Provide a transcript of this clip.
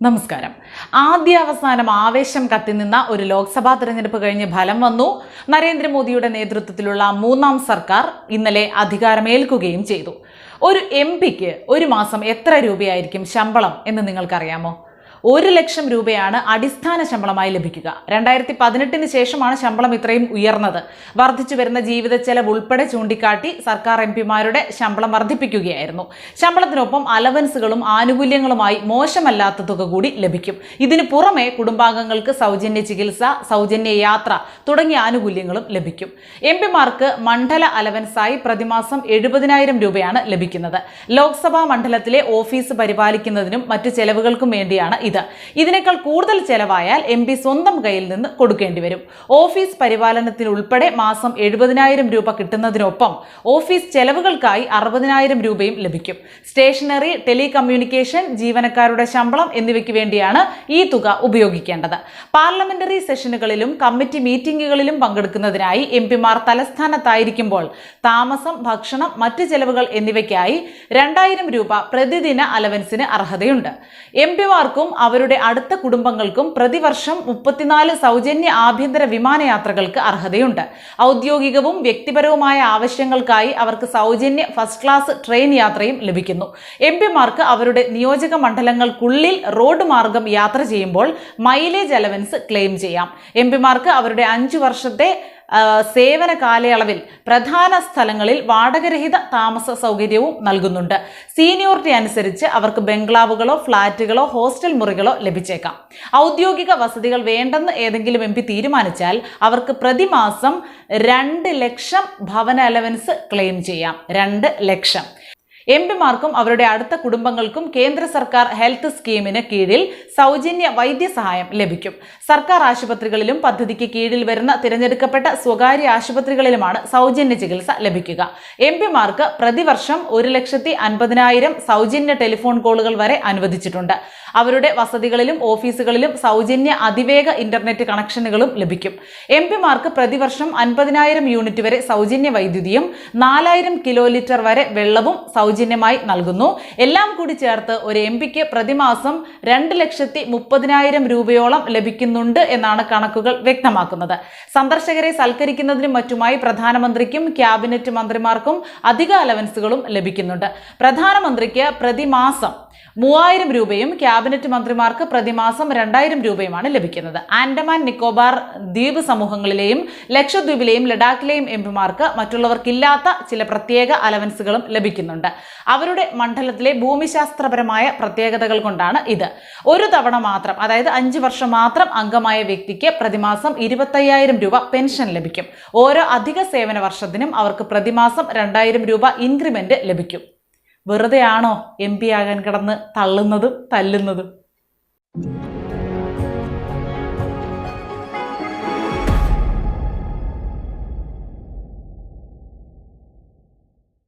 നമസ്കാരം. ആദ്യ അവസാനം ആവേശം കത്തിനിന്ന ഒരു ലോക്സഭാ തെരഞ്ഞെടുപ്പ് കഴിഞ്ഞ് ഫലം വന്നു. നരേന്ദ്രമോദിയുടെ നേതൃത്വത്തിലുള്ള മൂന്നാം സർക്കാർ ഇന്നലെ അധികാരമേൽക്കുകയും ചെയ്തു. ഒരു എം പിക്ക് ഒരു മാസം എത്ര രൂപയായിരിക്കും ശമ്പളം എന്ന് നിങ്ങൾക്കറിയാമോ? ഒരു ലക്ഷം രൂപയാണ് അടിസ്ഥാന ശമ്പളമായി ലഭിക്കുക. രണ്ടായിരത്തി പതിനെട്ടിന് ശേഷമാണ് ശമ്പളം ഇത്രയും ഉയർന്നത്. വർദ്ധിച്ചു വരുന്ന ജീവിത ചെലവ് ഉൾപ്പെടെ ചൂണ്ടിക്കാട്ടി സർക്കാർ എം പിമാരുടെ ശമ്പളം വർദ്ധിപ്പിക്കുകയായിരുന്നു. ശമ്പളത്തിനൊപ്പം അലവൻസുകളും ആനുകൂല്യങ്ങളുമായി മോശമല്ലാത്ത തുക കൂടി ലഭിക്കും. ഇതിനു പുറമെ കുടുംബാംഗങ്ങൾക്ക് സൗജന്യ ചികിത്സ സൗജന്യ യാത്ര തുടങ്ങിയ ആനുകൂല്യങ്ങളും ലഭിക്കും. എം പിമാർക്ക് മണ്ഡല അലവൻസായി പ്രതിമാസം എഴുപതിനായിരം രൂപയാണ് ലഭിക്കുന്നത്. ലോക്സഭാ മണ്ഡലത്തിലെ ഓഫീസ് പരിപാലിക്കുന്നതിനും മറ്റു ചെലവുകൾക്കും വേണ്ടിയാണ് ഇത്. ഇതിനേക്കാൾ കൂടുതൽ ചെലവായാൽ എം പി സ്വന്തം കയ്യിൽ നിന്ന് കൊടുക്കേണ്ടി വരും. ഓഫീസ് പരിപാലനത്തിനുൾപ്പെടെ മാസം എഴുപതിനായിരം രൂപ കിട്ടുന്നതിനൊപ്പം ഓഫീസ് ചെലവുകൾക്കായി അറുപതിനായിരം രൂപയും ലഭിക്കും. സ്റ്റേഷനറി ടെലികമ്മ്യൂണിക്കേഷൻ ജീവനക്കാരുടെ ശമ്പളം എന്നിവയ്ക്ക് വേണ്ടിയാണ് ഈ തുക ഉപയോഗിക്കേണ്ടത്. പാർലമെന്ററി സെഷനുകളിലും കമ്മിറ്റി മീറ്റിംഗുകളിലും പങ്കെടുക്കുന്നതിനായി എം പിമാർ തലസ്ഥാനത്തായിരിക്കുമ്പോൾ താമസം ഭക്ഷണം മറ്റ് ചെലവുകൾ എന്നിവയ്ക്കായി രണ്ടായിരം രൂപ പ്രതിദിന അലവൻസിന് അർഹതയുണ്ട്. എം പിമാർക്കും അവരുടെ അടുത്ത കുടുംബങ്ങൾക്കും പ്രതിവർഷം മുപ്പത്തിനാല് സൗജന്യ ആഭ്യന്തര വിമാനയാത്രകൾക്ക് അർഹതയുണ്ട്. ഔദ്യോഗികവും വ്യക്തിപരവുമായ ആവശ്യങ്ങൾക്കായി അവർക്ക് സൗജന്യ ഫസ്റ്റ് ക്ലാസ് ട്രെയിൻ യാത്രയും ലഭിക്കുന്നു. എം പിമാർക്ക് അവരുടെ നിയോജക മണ്ഡലങ്ങൾക്കുള്ളിൽ റോഡ് മാർഗം യാത്ര ചെയ്യുമ്പോൾ മൈലേജ് അലവൻസ് ക്ലെയിം ചെയ്യാം. എം പിമാർക്ക് അവരുടെ അഞ്ചു വർഷത്തെ സേവന കാലയളവിൽ പ്രധാന സ്ഥലങ്ങളിൽ വാടകരഹിത താമസ സൗകര്യവും നൽകുന്നുണ്ട്. സീനിയോറിറ്റി അനുസരിച്ച് അവർക്ക് ബംഗ്ലാവുകളോ ഫ്ളാറ്റുകളോ ഹോസ്റ്റൽ മുറികളോ ലഭിച്ചേക്കാം. ഔദ്യോഗിക വസതികൾ വേണ്ടെന്ന് ഏതെങ്കിലും എം തീരുമാനിച്ചാൽ അവർക്ക് പ്രതിമാസം രണ്ട് ലക്ഷം ഭവന അലവൻസ് ക്ലെയിം ചെയ്യാം. രണ്ട് ലക്ഷം. എം പിമാർക്കും അവരുടെ അടുത്ത കുടുംബങ്ങൾക്കും കേന്ദ്ര സർക്കാർ ഹെൽത്ത് സ്കീമിന് കീഴിൽ സൗജന്യ വൈദ്യസഹായം ലഭിക്കും. സർക്കാർ ആശുപത്രികളിലും പദ്ധതിക്ക് കീഴിൽ വരുന്ന തിരഞ്ഞെടുക്കപ്പെട്ട സ്വകാര്യ ആശുപത്രികളിലുമാണ് സൗജന്യ ചികിത്സ ലഭിക്കുക. എം പിമാർക്ക് പ്രതിവർഷം ഒരു ലക്ഷത്തി അൻപതിനായിരം സൗജന്യ ടെലിഫോൺ കോളുകൾ വരെ അനുവദിച്ചിട്ടുണ്ട്. അവരുടെ വസതികളിലും ഓഫീസുകളിലും സൗജന്യ അതിവേഗ ഇന്റർനെറ്റ് കണക്ഷനുകളും ലഭിക്കും. എം പിമാർക്ക് പ്രതിവർഷം അൻപതിനായിരം യൂണിറ്റ് വരെ സൗജന്യ വൈദ്യുതിയും നാലായിരം കിലോ ലിറ്റർ വരെ വെള്ളവും സൗജന്യമായി നൽകുന്നു. എല്ലാം കൂടി ചേർത്ത് ഒരു എം പിക്ക് പ്രതിമാസം രണ്ട് ലക്ഷത്തി മുപ്പതിനായിരം രൂപയോളം ലഭിക്കുന്നുണ്ട് എന്നാണ് കണക്കുകൾ വ്യക്തമാക്കുന്നത്. സന്ദർശകരെ സൽക്കരിക്കുന്നതിനും മറ്റുമായി പ്രധാനമന്ത്രിക്കും ക്യാബിനറ്റ് മന്ത്രിമാർക്കും അധിക അലവൻസുകളും ലഭിക്കുന്നുണ്ട്. പ്രധാനമന്ത്രിക്ക് പ്രതിമാസം മൂവായിരം രൂപയും ക്യാബിനറ്റ് മന്ത്രിമാർക്ക് പ്രതിമാസം രണ്ടായിരം രൂപയുമാണ് ലഭിക്കുന്നത്. ആൻഡമാൻ നിക്കോബാർ ദ്വീപ് സമൂഹങ്ങളിലെയും ലക്ഷദ്വീപിലെയും ലഡാക്കിലെയും എം പിമാർക്ക് മറ്റുള്ളവർക്കില്ലാത്ത ചില പ്രത്യേക അലവൻസുകളും ലഭിക്കുന്നുണ്ട്. അവരുടെ മണ്ഡലത്തിലെ ഭൂമിശാസ്ത്രപരമായ പ്രത്യേകതകൾ കൊണ്ടാണ് ഇത്. ഒരു തവണ മാത്രം അതായത് അഞ്ച് വർഷം മാത്രം അംഗമായ വ്യക്തിക്ക് പ്രതിമാസം ഇരുപത്തയ്യായിരം രൂപ പെൻഷൻ ലഭിക്കും. ഓരോ അധിക സേവന വർഷത്തിനും അവർക്ക് പ്രതിമാസം രണ്ടായിരം രൂപ ഇൻക്രിമെന്റ് ലഭിക്കും. വെറുതെയാണോ എം പി ആകാൻ കിടന്ന് തള്ളുന്നതും തല്ലുന്നതും?